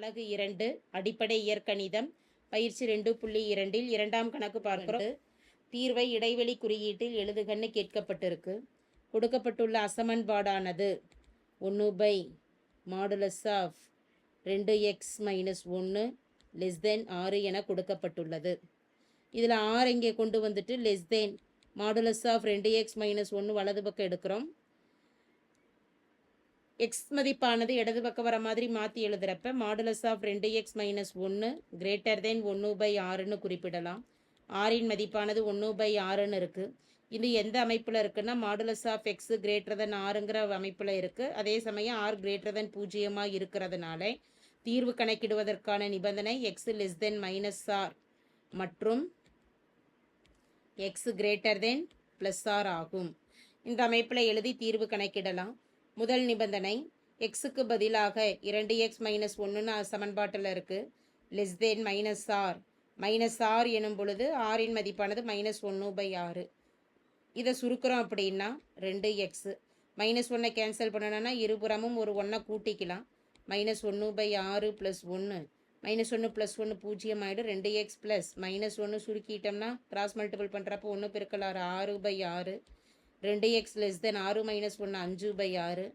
அலகு இரண்டு அடிப்படை இயற்கணிதம் பயிற்சி ரெண்டு புள்ளி இரண்டில் இரண்டாம் கணக்கு பார்க்கிறோம். தீர்வை இடைவெளி குறியீட்டில் எழுதுகன்னு கேட்கப்பட்டிருக்கு. கொடுக்கப்பட்டுள்ள அசமன்பாடானது ஒன்று பை மாடுலஸ் ஆஃப் ரெண்டு எக்ஸ் மைனஸ் ஒன்று லெஸ் தென் ஆறு என கொடுக்கப்பட்டுள்ளது. இதில் ஆறு இங்கே கொண்டு வந்துட்டு லெஸ் தென் மாடுலஸ் ஆஃப் ரெண்டு எக்ஸ் மைனஸ் ஒன்று வலது பக்கம் எடுக்கிறோம். எக்ஸ் மதிப்பானது இடது பக்கம் வர மாதிரி மாற்றி எழுதுகிறப்ப மாடுலஸ் ஆஃப் ரெண்டு எக்ஸ் மைனஸ் ஒன்று கிரேட்டர் தென் ஒன்று பை ஆறுன்னு குறிப்பிடலாம். ஆறின் மதிப்பானது ஒன்று பை ஆறுன்னு இருக்குது இது எந்த அமைப்பில் இருக்குன்னா modulus of x greater than ஆறுங்கிற அமைப்பில் இருக்குது அதே சமயம் ஆர் கிரேட்டர் தென் பூஜ்ஜியமாக இருக்கிறதுனால தீர்வு கணக்கிடுவதற்கான நிபந்தனை x less than minus r மற்றும் x greater than plus r ஆகும். இந்த அமைப்பில் எழுதி தீர்வு கணக்கிடலாம். முதல் நிபந்தனை எக்ஸுக்கு பதிலாக இரண்டு எக்ஸ் மைனஸ் ஒன்றுன்னு சமன்பாட்டில் இருக்குது less than minus r minus r எனும் பொழுது ஆரின் மதிப்பானது மைனஸ் ஒன்று பை ஆறு இதை சுருக்குறோம் அப்படின்னா ரெண்டு எக்ஸு மைனஸ் ஒன்றை கேன்சல் பண்ணணும்னா இருபுறமும் ஒரு ஒன்றை கூட்டிக்கலாம். மைனஸ் ஒன்று பை ஆறு ப்ளஸ் ஒன்று மைனஸ் ஒன்று ப்ளஸ் ஒன்று பூஜ்ஜியம் ஆகிடும் ரெண்டு எக்ஸ் ப்ளஸ் மைனஸ் ஒன்று சுருக்கிட்டோம்னா கிராஸ் மல்டிபிள் பண்ணுறப்போ ஒன்று பெருக்கல் ஆறு ஆறு பை ஆறு. ரெண்டு எக்ஸ் லெஸ் தென் ஆறு மைனஸ் ஒன்று அஞ்சு பை ஆறு.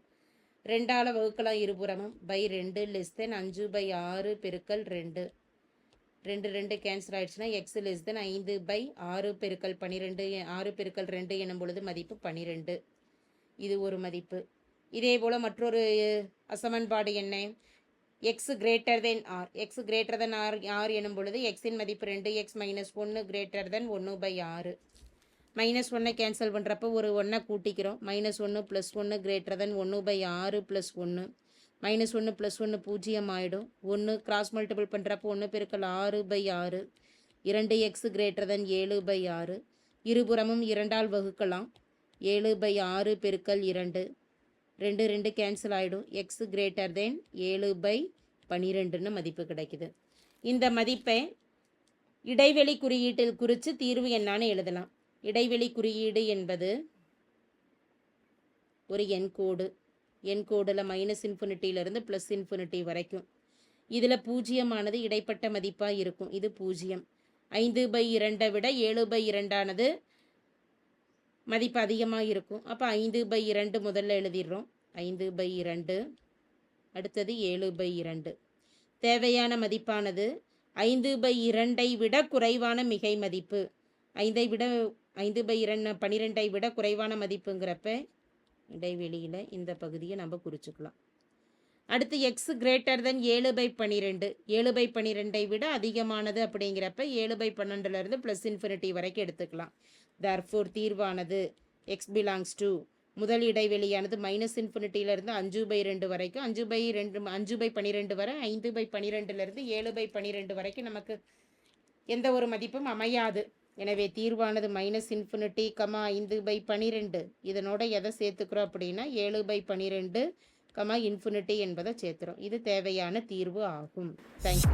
ரெண்டால் வகுக்கலாம் இருபுறமும். பை ரெண்டு லெஸ் தென் அஞ்சு பை ஆறு பெருக்கல் ரெண்டு. ரெண்டு ரெண்டு கேன்சல் ஆயிடுச்சுன்னா எக்ஸ் லெஸ் தென் ஐந்து பை ஆறு பெருக்கல் பன்னிரெண்டு ஆறு பெருக்கல் ரெண்டு எனும் பொழுது மதிப்பு பன்னிரெண்டு இது ஒரு மதிப்பு. இதே போல் மற்றொரு அசமன்பாடு என்ன? X greater than r x greater than r r எனும் பொழுது எக்ஸின் மதிப்பு ரெண்டு. எக்ஸ் மைனஸ் ஒன்று கிரேட்டர் தென் ஒன்று பை ஆறு. மைனஸ் ஒன்னை கேன்சல் பண்ணுறப்போ ஒரு ஒன்றை கூட்டிக்கிறோம். மைனஸ் ஒன்று ப்ளஸ் ஒன்று கிரேட்டர் தென் ஒன்று பை ஆறு ப்ளஸ் ஒன்று மைனஸ் ஒன்று ப்ளஸ் ஒன்று பூஜ்ஜியம் ஆகிடும் ஒன்று கிராஸ் மல்டிபிள் பண்ணுறப்போ ஒன்று பெருக்கல் ஆறு பை ஆறு. இரண்டு எக்ஸ் கிரேட்டர் தென் ஏழு பை ஆறு. இருபுறமும் இரண்டால் வகுக்கலாம். ஏழு பை ஆறு பெருக்கல் இரண்டு. ரெண்டு ரெண்டு கேன்சல் ஆகிடும் எக்ஸ் கிரேட்டர் தென் ஏழு பை பன்னிரெண்டுன்னு மதிப்பு கிடைக்குது. இந்த மதிப்பை இடைவெளி குறியீட்டில் குறித்து தீர்வு என்னான்னு எழுதலாம். இடைவெளி குறியீடு என்பது ஒரு எண்கோடு எண்கோடில் மைனஸ் இன்ஃபினிட்டியிலேருந்து ப்ளஸ் இன்ஃபினிட்டி வரைக்கும். இதில் பூஜ்ஜியமானது இடைப்பட்ட மதிப்பாக இருக்கும். இது பூஜ்ஜியம் ஐந்து பை இரண்டை விட ஏழு பை இரண்டானது மதிப்பு அதிகமாக இருக்கும். அப்போ ஐந்து பை இரண்டு முதல்ல எழுதிடுறோம். ஐந்து பை இரண்டு அடுத்தது ஏழு பை இரண்டு. தேவையான மதிப்பானது ஐந்து பை இரண்டை விட குறைவான மிகை மதிப்பு. ஐந்தை விட ஐந்து பை இரண்டு பன்னிரெண்டை விட குறைவான மதிப்புங்கிறப்ப இடைவெளியில் இந்த பகுதியை நம்ம குறிச்சுக்கலாம். அடுத்து எக்ஸ் கிரேட்டர் தென் ஏழு பை பன்னிரெண்டு ஏழு பை பன்னிரெண்டை விட அதிகமானது அப்படிங்கிறப்ப ஏழு பை பன்னெண்டுலேருந்து ப்ளஸ் இன்ஃபினிட்டி வரைக்கும் எடுத்துக்கலாம். தர்ஃபோர் தீர்வானது எக்ஸ் பிலாங்ஸ் டு முதல் இடைவெளியானது மைனஸ் இன்ஃபினிட்டியிலேருந்து அஞ்சு பை ரெண்டு வரைக்கும். அஞ்சு பை ரெண்டு அஞ்சு பை பன்னிரெண்டு வரை ஐந்து பை பன்னிரெண்டுலேருந்து ஏழு பை பன்னிரெண்டு வரைக்கும் நமக்கு எந்த ஒரு மதிப்பும் அமையாது. எனவே தீர்வானது மைனஸ் இன்ஃபினிட்டி கமா ஐந்து பை பனிரெண்டு. இதனோட எதை சேர்த்துக்கிறோம் அப்படின்னா ஏழு பை பனிரெண்டு கமா இன்ஃபினிட்டி என்பதை சேர்த்துறோம். இது தேவையான தீர்வு ஆகும். தேங்க்யூ